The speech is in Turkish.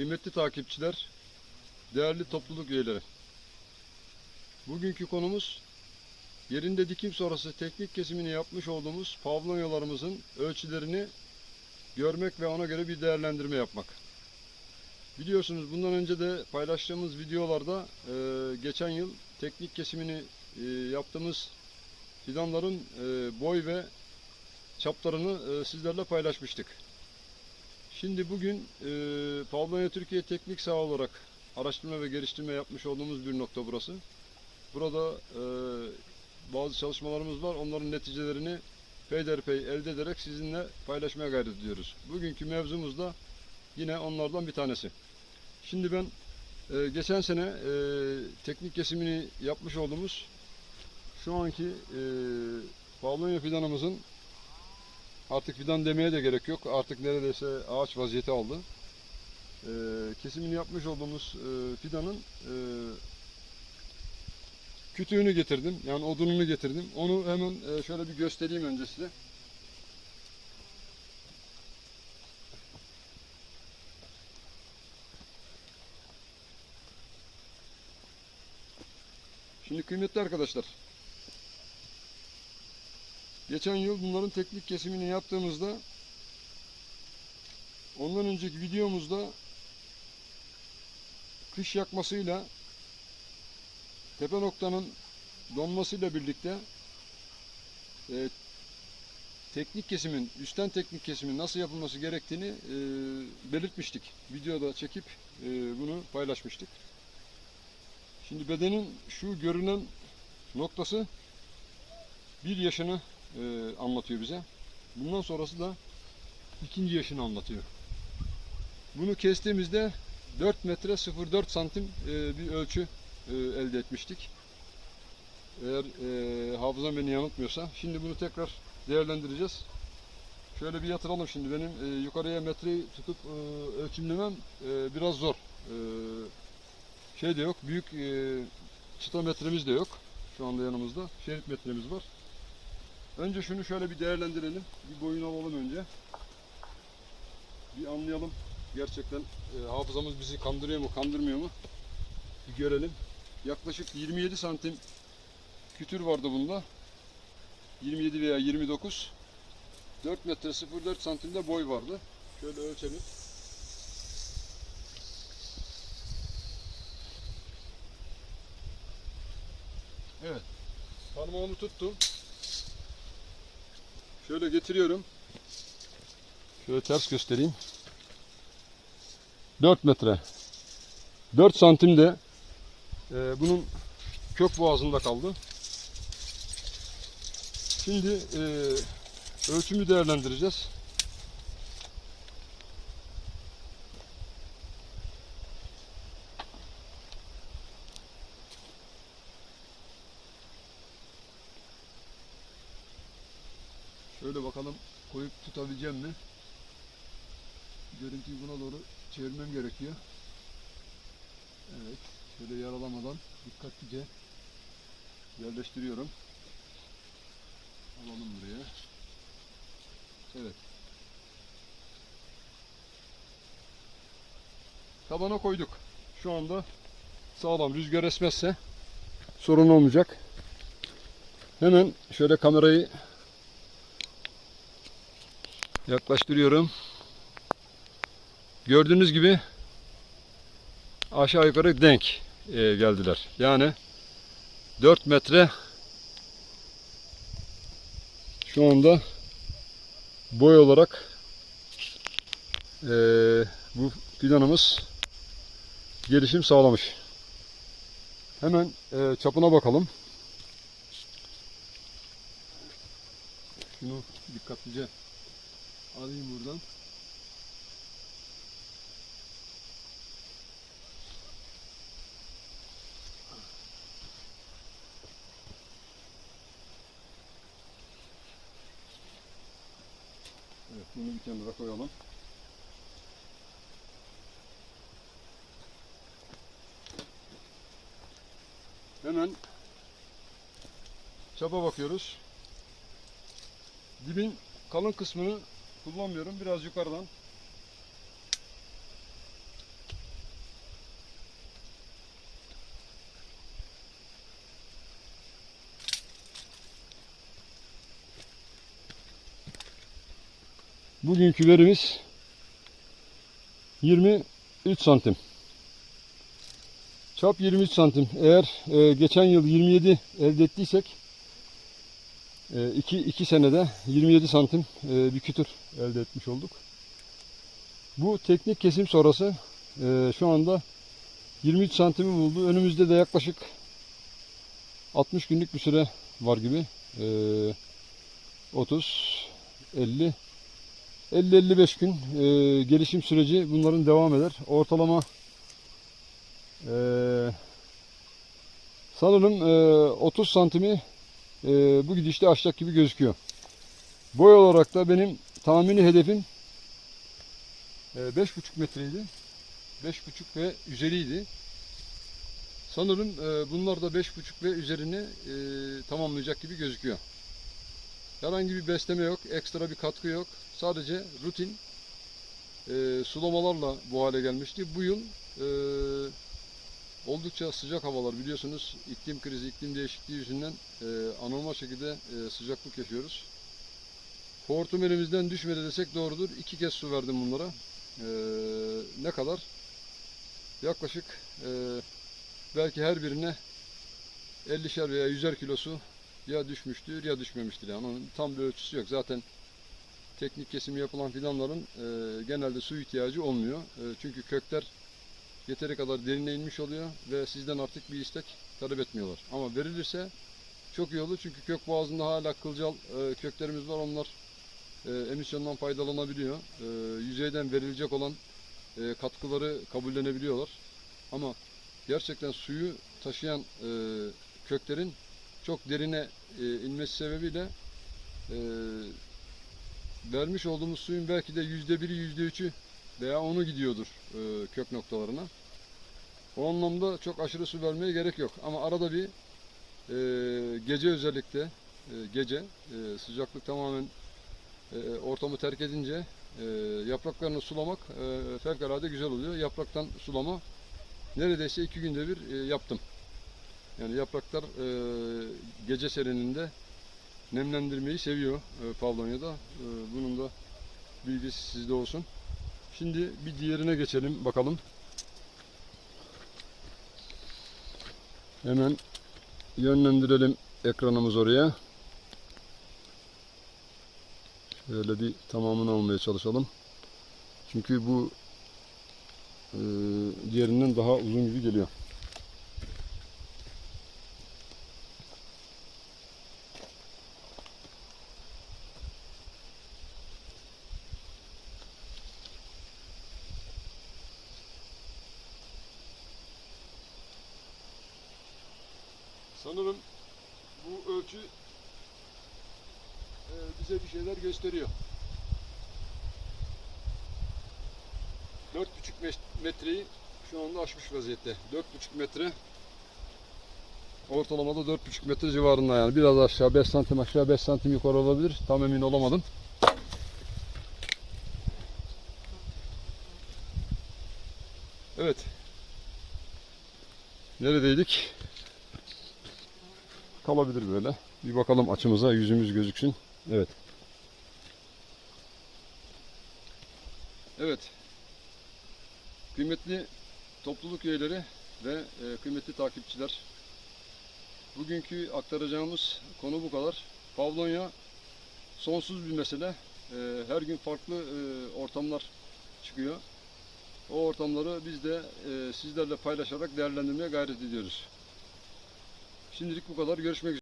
Kıymetli takipçiler, değerli topluluk üyeleri. Bugünkü konumuz yerinde dikim sonrası teknik kesimini yapmış olduğumuz pavlonyalarımızın ölçülerini görmek ve ona göre bir değerlendirme yapmak. Biliyorsunuz bundan önce de paylaştığımız videolarda e, geçen yıl teknik kesimini e, yaptığımız fidanların e, boy ve çaplarını e, sizlerle paylaşmıştık. Şimdi bugün e, Pavlonya Türkiye Teknik Saha olarak araştırma ve geliştirme yapmış olduğumuz bir nokta burası. Burada e, bazı çalışmalarımız var. Onların neticelerini peyderpey elde ederek sizinle paylaşmaya gayret ediyoruz. Bugünkü mevzumuz da yine onlardan bir tanesi. Şimdi ben e, geçen sene e, teknik kesimini yapmış olduğumuz şu anki e, Pavlonya fidanımızın artık fidan demeye de gerek yok. Artık neredeyse ağaç vaziyeti aldı. E, kesimini yapmış olduğumuz e, fidanın e, kütüğünü getirdim. Yani odununu getirdim. Onu hemen e, şöyle bir göstereyim önce size. Şimdi kıymetli arkadaşlar. Geçen yıl bunların teknik kesimini yaptığımızda ondan önceki videomuzda kış yakmasıyla tepe noktanın donmasıyla birlikte e, teknik kesimin, üstten teknik kesimin nasıl yapılması gerektiğini e, belirtmiştik. Videoda çekip e, bunu paylaşmıştık. Şimdi bedenin şu görünen noktası bir yaşını e, anlatıyor bize. Bundan sonrası da ikinci yaşını anlatıyor. Bunu kestiğimizde 4 metre 04 santim e, bir ölçü e, elde etmiştik. Eğer e, hafızam beni yanıltmıyorsa. Şimdi bunu tekrar değerlendireceğiz. Şöyle bir yatıralım şimdi. Benim e, yukarıya metreyi tutup e, ölçümlemem e, biraz zor. E, şey de yok. Büyük e, çıta metremiz de yok. Şu anda yanımızda. Şerit metremiz var. Önce şunu şöyle bir değerlendirelim. Bir boyun alalım önce. Bir anlayalım. Gerçekten e, hafızamız bizi kandırıyor mu, kandırmıyor mu? Bir görelim. Yaklaşık 27 santim kütür vardı bunda. 27 veya 29. 4 metre 04 santimde boy vardı. Şöyle ölçelim. Evet. Parmağımı tuttum. Şöyle getiriyorum. Şöyle ters göstereyim. 4 metre. 4 santim de e, bunun kök boğazında kaldı. Şimdi e, ölçümü değerlendireceğiz. Şöyle bakalım koyup tutabileceğim mi? Görüntüyü buna doğru çevirmem gerekiyor. Evet. Şöyle yaralamadan dikkatlice yerleştiriyorum. Alalım buraya. Evet. Tabana koyduk. Şu anda sağlam. Rüzgar esmezse sorun olmayacak. Hemen şöyle kamerayı yaklaştırıyorum. Gördüğünüz gibi aşağı yukarı denk e, geldiler. Yani 4 metre şu anda boy olarak e, bu fidanımız gelişim sağlamış. Hemen e, çapına bakalım. Şunu dikkatlice alayım buradan. Evet, bunu bir kenara koyalım. Hemen çapa bakıyoruz. Dibin kalın kısmını kullanmıyorum. Biraz yukarıdan Bugünkü verimiz 23 santim. Çap 23 santim. Eğer e, geçen yıl 27 elde ettiysek 2 2 senede 27 santim e, bir kütür elde etmiş olduk. Bu teknik kesim sonrası e, şu anda 23 santimi buldu. Önümüzde de yaklaşık 60 günlük bir süre var gibi. E, 30 50 50-55 gün e, gelişim süreci bunların devam eder. Ortalama sanırım e, 30 santimi e, bu gidişte aşacak gibi gözüküyor. Boy olarak da benim tahmini hedefim e, 5,5 metreydi. 5,5 ve üzeriydi. Sanırım e, bunlar da 5,5 ve üzerini e, tamamlayacak gibi gözüküyor. Herhangi bir besleme yok, ekstra bir katkı yok. Sadece rutin e, sulamalarla bu hale gelmişti. Bu yıl e, oldukça sıcak havalar biliyorsunuz. iklim krizi, iklim değişikliği yüzünden e, anormal şekilde e, sıcaklık yaşıyoruz. Hortum elimizden düşmedi desek doğrudur. İki kez su verdim bunlara. E, ne kadar? Yaklaşık e, belki her birine 50'şer veya 100'er kilosu ya düşmüştür ya düşmemiştir. Yani onun tam bir ölçüsü yok. Zaten teknik kesimi yapılan fidanların e, genelde su ihtiyacı olmuyor. E, çünkü kökler yeteri kadar derine inmiş oluyor ve sizden artık bir istek talep etmiyorlar. Ama verilirse çok iyi olur çünkü kök boğazında hala kılcal e, köklerimiz var. Onlar e, emisyondan faydalanabiliyor. E, yüzeyden verilecek olan e, katkıları kabullenebiliyorlar. Ama gerçekten suyu taşıyan e, köklerin çok derine e, inmesi sebebiyle e, vermiş olduğumuz suyun belki de yüzde biri, yüzde üçü veya onu gidiyordur e, kök noktalarına. O anlamda çok aşırı su vermeye gerek yok. Ama arada bir e, gece özellikle e, gece e, sıcaklık tamamen e, ortamı terk edince e, yapraklarını sulamak e, fevkalade güzel oluyor. Yapraktan sulama neredeyse iki günde bir e, yaptım. Yani yapraklar e, gece serininde nemlendirmeyi seviyor e, Pavlonya'da. E, bunun da bilgisi sizde olsun. Şimdi bir diğerine geçelim bakalım. Hemen yönlendirelim ekranımız oraya. Şöyle bir tamamını almaya çalışalım. Çünkü bu e, diğerinden daha uzun gibi geliyor. Sanırım ölçü e, bize bir şeyler gösteriyor. 4,5 mes- metreyi şu anda aşmış vaziyette. 4,5 metre ortalamada 4,5 metre civarında yani. Biraz aşağı 5 santim aşağı 5 santim yukarı olabilir. Tam emin olamadım. Evet. Neredeydik? Kalabilir böyle. Bir bakalım açımıza yüzümüz gözüksün. Evet. Evet. Kıymetli topluluk üyeleri ve e, kıymetli takipçiler. Bugünkü aktaracağımız konu bu kadar. Pavlonya sonsuz bir mesele. E, her gün farklı e, ortamlar çıkıyor. O ortamları biz de sizlerle paylaşarak değerlendirmeye gayret ediyoruz. Şimdilik bu kadar. Görüşmek üzere.